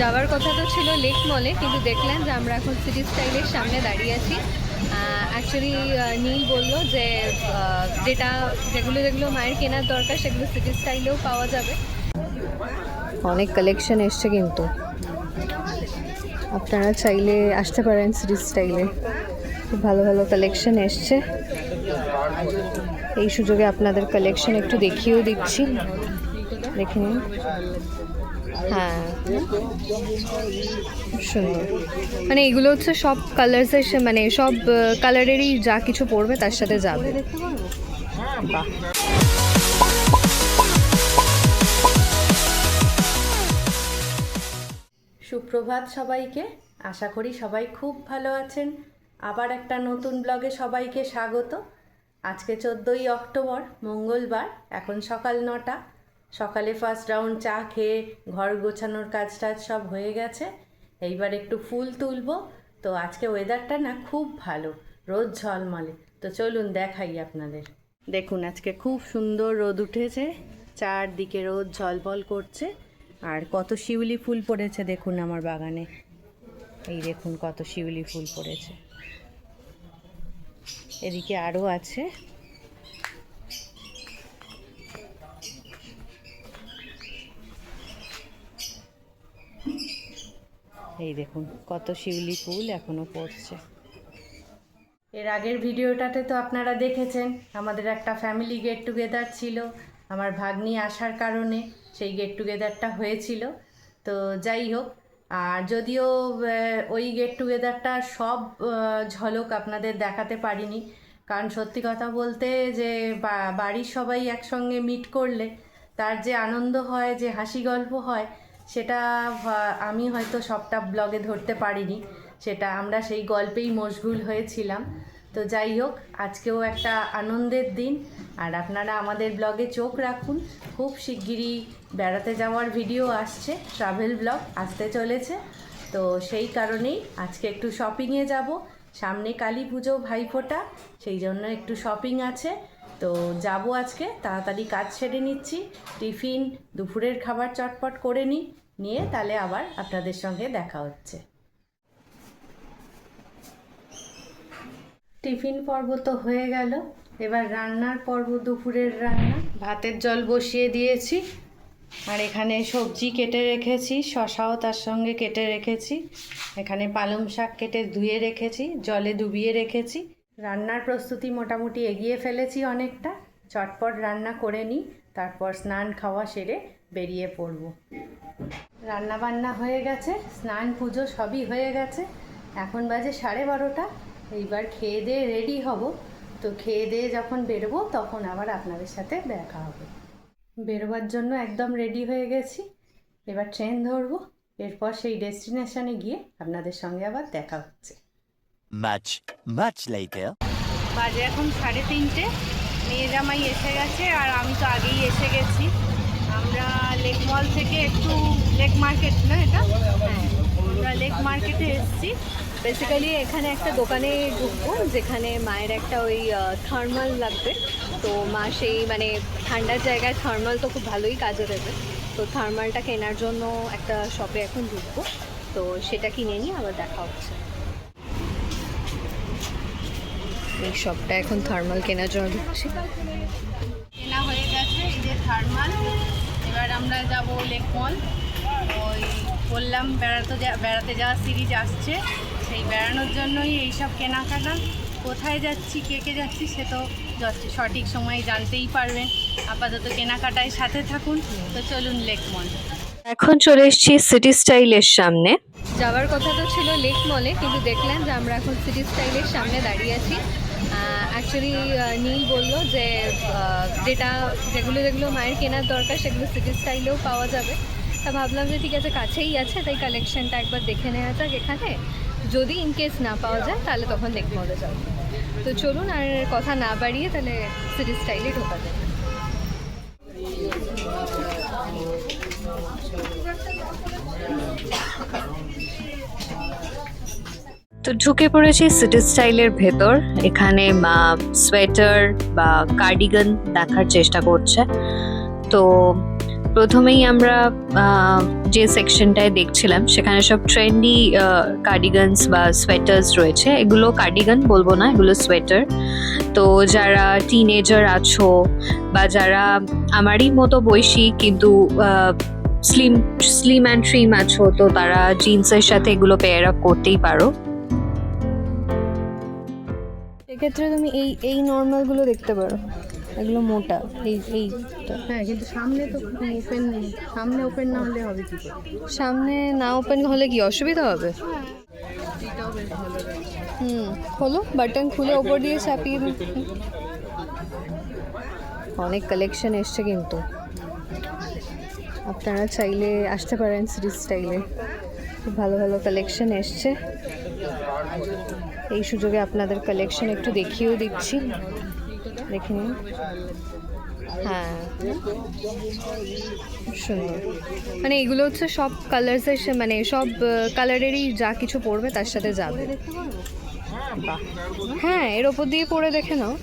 যাওয়ার কথা তো ছিল লেক মলে, কিন্তু দেখলেন যে আমরা এখন সিটি স্টাইলের সামনে দাঁড়িয়ে আছি। অ্যাকচুয়ালি নীল বলল যে যেটা, যেগুলো যেগুলো মায়ের কেনার দরকার, সেগুলো সিটি স্টাইলেও পাওয়া যাবে। অনেক কালেকশন এসছে কিন্তু। আপনারা চাইলে আসতে পারেন সিটি স্টাইলে খুব ভালো ভালো কালেকশন এসছে। এই সুযোগে আপনাদের কালেকশন একটু দেখিয়েও দিচ্ছি। দেখে নিন। হ্যাঁ। সুন্দর। মানে এগুলো হচ্ছে সব কালার্সের মানে সব কালারেরই যা কিছু পড়বে তার সাথে যাবে। বাহ সুপ্রভাত সবাইকে। আশা করি সবাই খুব ভালো আছেন। আবার একটা নতুন ব্লগে সবাইকে স্বাগত। আজকে চোদ্দোই অক্টোবর, মঙ্গলবার, এখন সকাল নটা। সকালে ফার্স্ট রাউন্ড চা খেয়ে ঘর গোছানোর কাজ টাজ সব হয়ে গেছে। এইবার একটু ফুল তুলবো। তো আজকে ওয়েদারটা না খুব ভালো, রোদ ঝলমলে। তো চলুন দেখাই আপনাদের। দেখুন, আজকে খুব সুন্দর রোদ উঠেছে, চারদিকে রোদ ঝলমল করছে, আর কত শিউলি ফুল পড়েছে দেখুন আমার বাগানে। এই দেখুন কত শিউলি ফুল পড়েছে। এদিকে আরও আছে। এই দেখুন, কত শিউলি ফুল এখনও পড়ছে। এর আগের ভিডিওটাতে তো আপনারা দেখেছেন, আমাদের একটা ফ্যামিলি গেট টুগেদার ছিল। আমার ভাগ্নি আসার কারণে সেই গেট টুগেদারটা হয়েছিল। তো যাই হোক, আর যদিও ওই গেট টুগেদারটা সব ঝলক আপনাদের দেখাতে পারিনি। কারণ সত্যি কথা বলতে যে বাড়ির সবাই একসঙ্গে মিট করলে তার যে আনন্দ হয়, যে হাসি গল্প হয় সেটা আমি হয়তো সবটা ব্লগে ধরতে পারিনি, সেটা আমরা সেই গল্পেই মশগুল হয়েছিলাম। তো যাই হোক, আজকেও একটা আনন্দের দিন। আর আপনারা আমাদের ব্লগে চোখ রাখুন। খুব শিগগিরই বেড়াতে যাওয়ার ভিডিও আসছে ট্রাভেল ব্লগ আসতে চলেছে। তো সেই কারণেই আজকে একটু শপিংয়ে যাব। সামনে কালী পুজো ভাইফোঁটা, সেই জন্য একটু শপিং আছে। তো যাব আজকে, তাড়াতাড়ি কাজ সেরে নিচ্ছি। টিফিন, দুপুরের খাবার চটপট করে নিই। নিয়ে তাহলে আবার আপনাদের সঙ্গে দেখা হচ্ছে। টিফিন পর্ব তো হয়ে গেল। এবার রান্নার পর্ব, দুপুরের রান্না। ভাতের জল বসিয়ে দিয়েছি। আর এখানে সবজি কেটে রেখেছি, শশাও তার সঙ্গে কেটে রেখেছি। এখানে পালং শাক কেটে ধুয়ে রেখেছি, জলে ডুবিয়ে রেখেছি। রান্নার প্রস্তুতি মোটামুটি এগিয়ে ফেলেছি অনেকটা। চটপট রান্না করে নিই, তারপর স্নান খাওয়া সেরে বেরিয়ে পড়ব। রান্না বান্না হয়ে গেছে স্নান পুজো সবই হয়ে গেছে। এখন বাজে সাড়ে বারোটা এইবার খেয়ে দিয়ে রেডি হব। তো খেয়ে দিয়ে যখন বেরোবো তখন আবার আপনাদের সাথে দেখা হবে। বেরোবার জন্য একদম রেডি হয়ে গেছি। এবার ট্রেন ধরবো এরপর সেই ডেস্টিনেশনে গিয়ে আপনাদের সঙ্গে আবার দেখা হচ্ছে। Later. বাজে এখন সাড়ে তিনটে মেয়ে জামাই এসে গেছে আর আমি তো আগেই এসে গেছি। আমরা লেক মল থেকে একটু লেক মার্কেট না এটা? হ্যাঁ আমরা লেক মার্কেটে এসেছি। বেসিক্যালি এখানে একটা দোকানে ঢুকবো, যেখানে মায়ের একটা ওই থার্মাল লাগবে। তো মা সেই মানে ঠান্ডার জায়গায় থার্মাল তো খুব ভালোই কাজে দেবে। তো থার্মালটা কেনার জন্য একটা শপে এখন ঢুকবো। তো সেটা কিনে নিয়ে আবার দেখা হচ্ছে। এই শপটা এখন থার্মাল কেনার জন্য ঢুকছি। কেনা হয়ে গেছে, এই যে থার্মাল এবার আমরা যাব লেক মল ওই বললাম বেড়াতে যা বেড়াতে যাওয়ার সিরিজ আসছে। সেই বেড়ানোর জন্যই এইসব কেনাকাটা। কোথায় যাচ্ছি কে কে যাচ্ছি সে তো সঠিক সময়ে জানতেই পারবেন আপাতত কেনাকাটায় সাথে থাকুন। তো চলুন লেক মল এখন চলে এসেছি সিটি স্টাইলের সামনে। যাওয়ার কথা তো ছিল লেক মলে কিন্তু দেখলাম যে আমরা এখন সিটি স্টাইলের সামনে দাঁড়িয়ে আছি। অ্যাকচুয়ালি নীল বলল যে যেটা যেগুলো যেগুলো মায়ের কেনার দরকার, সেগুলো সিটি স্টাইলেও পাওয়া যাবে। তা ভাবলাম যে ঠিক আছে, কাছেই আছে, তাই কালেকশনটা একবার দেখে নেওয়া যাক এখানে। যদি ইনকেস না পাওয়া যায়, তাহলে তখন দেখতে মজা যাবে তো চলুন আর কথা না বাড়িয়ে তাহলে সিটি স্টাইলে ঢোকা যায় তো ঢুকে পড়েছি সিটি স্টাইলের ভেতর। এখানে মা সোয়েটার বা কার্ডিগান দেখার চেষ্টা করছে। তো প্রথমেই আমরা যে সেকশনটায় দেখছিলাম, সেখানে সব ট্রেন্ডি কার্ডিগানস বা সোয়েটার্স রয়েছে। এগুলো কার্ডিগান বলব না, এগুলো সোয়েটার তো যারা টিনেজার আছো বা যারা আমারই মতো বয়সী কিন্তু স্লিম স্লিম অ্যান্ড ট্রিম আছো, তো তারা জিন্সের সাথে এগুলো পেয়ার আপ করতেই পারো। সেক্ষেত্রে তুমি এই এই নর্মালগুলো দেখতে পারো। এগুলো মোটা এই এইটা হ্যাঁ কিন্তু সামনে তো ওপেন নেই। সামনে ওপেন না হলে হবে কি সামনে না ওপেন হলে কি অসুবিধা হবে? হুম হলো বাটন খুলে ওপর দিয়ে চাপিয়ে অনেক কালেকশন এসছে কিন্তু। আপনারা চাইলে আসতে পারেন সিরিজ স্টাইলে খুব ভালো ভালো কালেকশন এসছে। এই সুযোগে আপনাদের কালেকশন একটু দেখিয়েও দিচ্ছি। দেখে নিন। হ্যাঁ। সুন্দর। মানে এগুলো হচ্ছে সব কালার্সের মানে সব কালারেরই যা কিছু পড়বে তার সাথে যাবে। হ্যাঁ এর ওপর দিয়ে পরে দেখে নাও।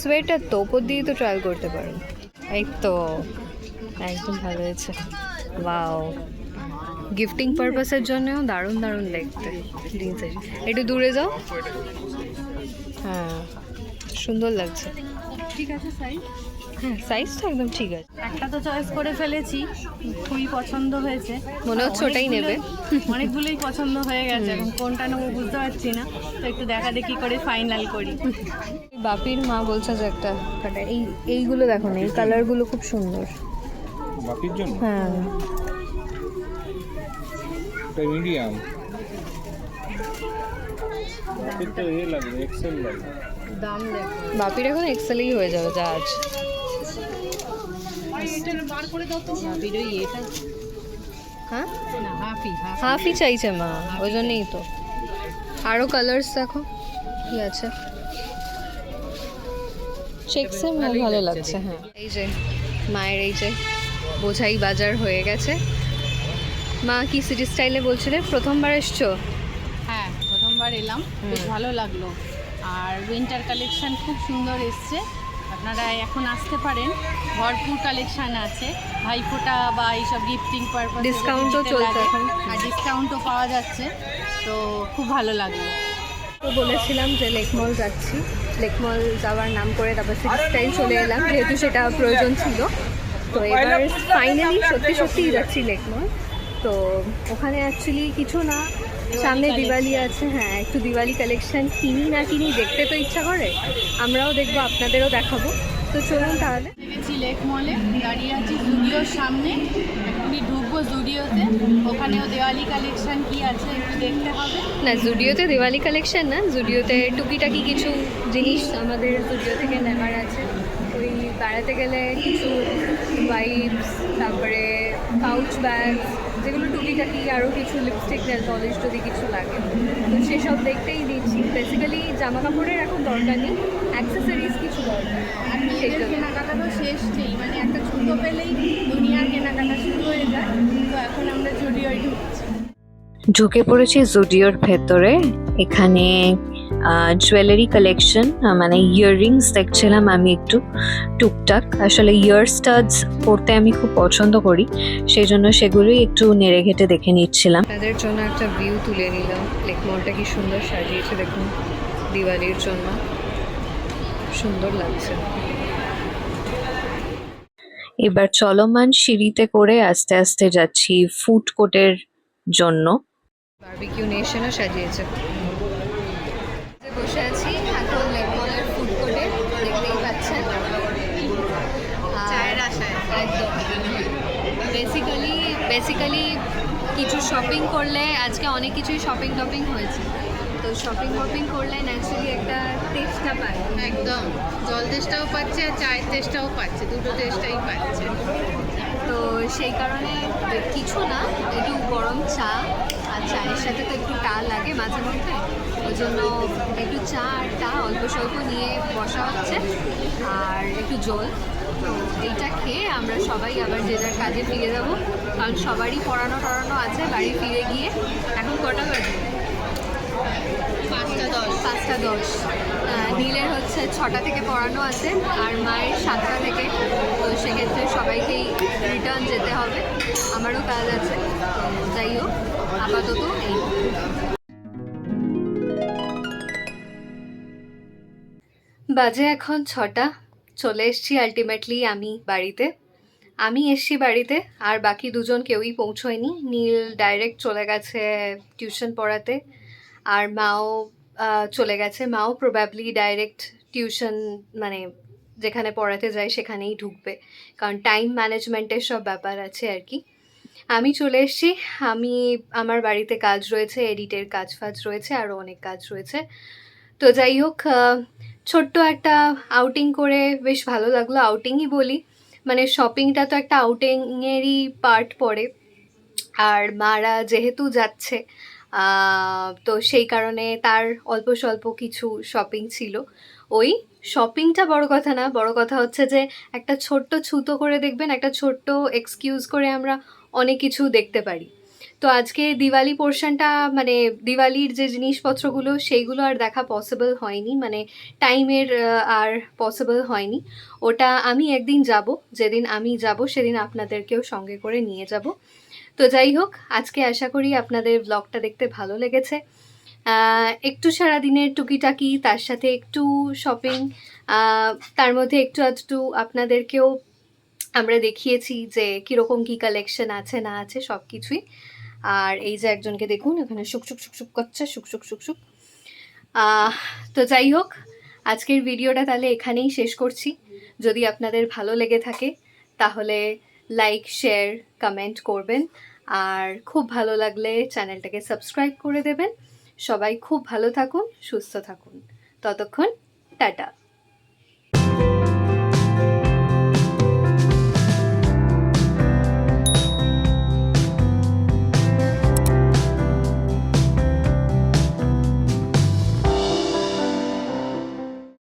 সোয়েটার তো ওপর দিয়ে তো ট্রায়াল করতে পারেন। এই তো, একদম ভালো হয়েছে। ওয়াও গিফটিং পারপাসের জন্যও দারুণ দারুণ দেখতে জিন্সের একটু দূরে যাও। হ্যাঁ সুন্দর লাগছে। ঠিক আছে সাইজ হ্যাঁ সাইজটা একদম ঠিক আছে। একটা তো চয়েস করে ফেলেছি খুবই পছন্দ হয়েছে। মনে হচ্ছে ওটাই নেবে। অনেকগুলোই- অনেকগুলোই পছন্দ হয়ে গেছে এখন কোনটা নেব বুঝতে পারছি না। তো একটু দেখা দেখি করে ফাইনাল করি। বাপির মা বলছে যে একটা কাটা এই এইগুলো দেখো না এই কালারগুলো খুব সুন্দর। বাপির জন্য? হ্যাঁ। এটা মিডিয়াম বাপির তো এ লাগবে এক্সেল লাগবে দাম দেখো। বাপির এখন এক্সেলেই হয়ে যাবে যা আছে বার করে দাও তো। হাফির ওই এটা। হ্যাঁ? না হাফি হাফই। চাইছে মা ওই জন্যই তো। আরও কালার্স দেখো কি আছে। চেকসে ভালো লাগছে হ্যাঁ। এই যে মায়ের এই যে বোঝাই বাজার হয়ে গেছে। মা কি সিটি স্টাইলে বলছিলে? প্রথমবার এসছো? হ্যাঁ প্রথমবার এলাম। বেশ ভালো লাগল। আর উইন্টার কালেকশন খুব সুন্দর এসছে। আপনারা এখন আসতে পারেন। ভরপুর কালেকশন আছে। ভাইফোঁটা বা এইসব গিফটিং পারপাস ডিসকাউন্টও চলছে এখন। আর ডিসকাউন্টও পাওয়া যাচ্ছে। তো খুব ভালো লাগল। তো বলেছিলাম যে লেকমল যাচ্ছি। লেকমল যাওয়ার নাম করে তারপর সিটি স্টাইল চলে এলাম। যেহেতু সেটা প্রয়োজন ছিল। তো এবার ফাইনালি সত্যি সত্যিই যাচ্ছি লেকমল তো ওখানে অ্যাকচুয়ালি কিছু না। সামনে দিওয়ালি আছে হ্যাঁ একটু দিওয়ালি কালেকশন কিনি না কিনি দেখতে তো ইচ্ছা করে আমরাও দেখব আপনাদেরও দেখাবো। তো চলুন তাহলে। গেছি লেক মলে দাঁড়িয়ে আছি জুডিওর সামনে এখনই ঢুকবো জুডিওতে ওখানেও দেওয়ালি কালেকশন কি আছে একটু দেখতে হবে। না জুডিওতে দিওয়ালি কালেকশন না জুডিওতে টুকিটাকি কিছু জিনিস আমাদের জুডিও থেকে নেওয়ার আছে। ওই বেড়াতে গেলে কিছু ওয়াইপস তারপরে পাউচ ব্যাগ যেগুলো টুকিটাকি আরও কিছু লিপস্টিক নেল পলিশ যদি কিছু লাগে তো সেসব দেখতেই দিচ্ছি। বেসিক্যালি জামা কাপড়ের এখন দরকার নেই অ্যাক্সেসরিজ কিছু দরকার আর মেয়েদের সেগুলো। কেনাকাটা তো শেষ নেই মানে একটা জুতো পেলেই দুনিয়ার কেনাকাটা শুরু হয়ে যায় তো এখন আমরা জুডিওয় ঢুকছি। ঢুকে পড়েছি জুডিওর ভেতরে এখানে জুয়েলারি কালেকশন মানে ইয়াররিংস দেখছিলাম আমি একটু টুকটাক। আসলে ইয়ার স্টাডস পরতে আমি খুব পছন্দ করি সেই জন্য সেগুলোই একটু নেড়ে ঘেটে দেখে নিচ্ছিলাম। তাদের জন্য একটা ভিউ তুলে নিলাম। লেকমলটা কি সুন্দর সাজিয়েছে দেখুন দিওয়ালির জন্য। সুন্দর লাগছে। এবার চলমান সিঁড়িতে করে আস্তে আস্তে যাচ্ছি ফুড কোর্টের জন্য। বারবিকিউ নেশনও সাজিয়েছে বসে আছি এখন লেকমলের ফুড কোর্টে দেখতেই পাচ্ছেন চায়ের আশায় একদম বেসিক্যালি বেসিক্যালি কিছু শপিং করলে আজকে অনেক কিছুই শপিং টপিং হয়েছে। তো শপিং টপিং করলে ন্যাচারালি একটা টেস্টটা পায়। একদম। জল টেস্টটাও পাচ্ছে আর চায়ের টেস্টটাও পাচ্ছে দুটো টেস্টটাই পাচ্ছে। তো সেই কারণে কিছু না একটু গরম চা আর চায়ের সাথে তো একটু টা লাগে মাঝে মধ্যে। ওই জন্য একটু চা আর টা অল্প স্বল্প নিয়ে বসা হচ্ছে। আর একটু জল। তো এইটা খেয়ে আমরা সবাই আবার যে যার কাজে ফিরে যাব। কারণ সবারই পড়ানো টড়ানো আছে বাড়ি ফিরে গিয়ে এখন কটা বাজে? পাঁচটা দশ। পাঁচটা দশ। নীলের হচ্ছে ছটা থেকে পড়ানো আছে আর মায়ের সাতটা থেকে। তো সেক্ষেত্রে সবাইকেই রিটার্ন যেতে হবে। আমারও কাজ আছে। যাই হোক আপাতত এই। বাজে এখন ছটা। চলে এসছি আলটিমেটলি আমি বাড়িতে। আমি এসছি বাড়িতে আর বাকি দুজন কেউই পৌঁছয়নি। নীল ডাইরেক্ট চলে গেছে টিউশন পড়াতে আর মাও চলে গেছে। মাও প্রবাবলি ডাইরেক্ট টিউশন মানে যেখানে পড়াতে যায় সেখানেই ঢুকবে। কারণ টাইম ম্যানেজমেন্টের সব ব্যাপার আছে আর কি। আমি চলে এসেছি। আমি, আমার বাড়িতে কাজ রয়েছে এডিটের কাজ ফাজ রয়েছে আরও অনেক কাজ রয়েছে। তো যাই হোক ছোট্ট একটা আউটিং করে বেশ ভালো লাগল। আউটিংই বলি। মানে শপিংটা তো একটা আউটিংয়েরই পার্ট পড়ে। আর মারা যেহেতু যাচ্ছে তো সেই কারণে তার অল্প স্বল্প কিছু শপিং ছিল। ওই শপিংটা বড় কথা না, বড় কথা হচ্ছে যে একটা ছোট্ট ছুতো করে দেখবেন, একটা ছোট্ট এক্সকিউজ করে আমরা অনেক কিছু দেখতে পারি। তো আজকে দিওয়ালি পোর্শনটা মানে দিওয়ালির যে জিনিসপত্রগুলো, সেইগুলো আর দেখা পসিবল হয়নি মানে টাইমের আর পসিবল হয়নি। ওটা আমি একদিন যাব, যেদিন আমি যাব, সেদিন আপনাদেরকেও সঙ্গে করে নিয়ে যাব। তো যাই হোক, আজকে আশা করি আপনাদের ব্লগটা দেখতে ভালো লেগেছে। একটু সারাদিনের টুকিটাকি, তার সাথে একটু শপিং তার মধ্যে একটু আধটু আপনাদেরকেও আমরা দেখিয়েছি যে কীরকম কী কালেকশন আছে, না আছে সব কিছুই আর এই যে একজনকে দেখুন, এখানে শুক শুক শুক শুক করছে, শুক শুক শুক শুক। তো যাই হোক, আজকের ভিডিওটা তাহলে এখানেই শেষ করছি। যদি আপনাদের ভালো লেগে থাকে, তাহলে লাইক শেয়ার কমেন্ট করবেন। আর খুব ভালো লাগলে চ্যানেলটাকে সাবস্ক্রাইব করে দেবেন। সবাই খুব ভালো থাকুন, সুস্থ থাকুন। ততক্ষণ, টাটা।